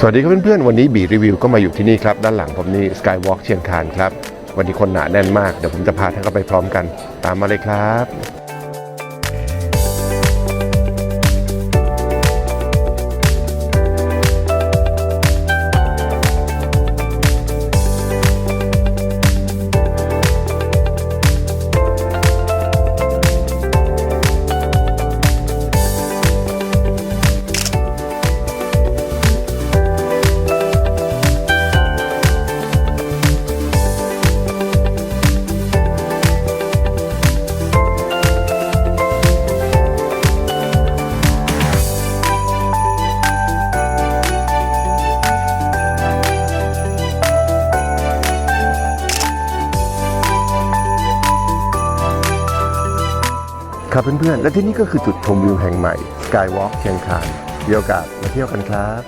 สวัสดีครับเพื่อนๆ วันนี้บีรีวิวก็มาอยู่ที่นี่ครับ ด้านหลังผมนี่ Skywalk เชียงคานครับ วันนี้คนหนาแน่นมาก เดี๋ยวผมจะพาท่านเข้าไปพร้อมกัน ตามมาเลยครับ ครับเพื่อนๆ และที่นี่ก็คือจุดชมวิวแห่งใหม่ Skywalk เชียงคานมีโอกาสมาเที่ยวกันครับ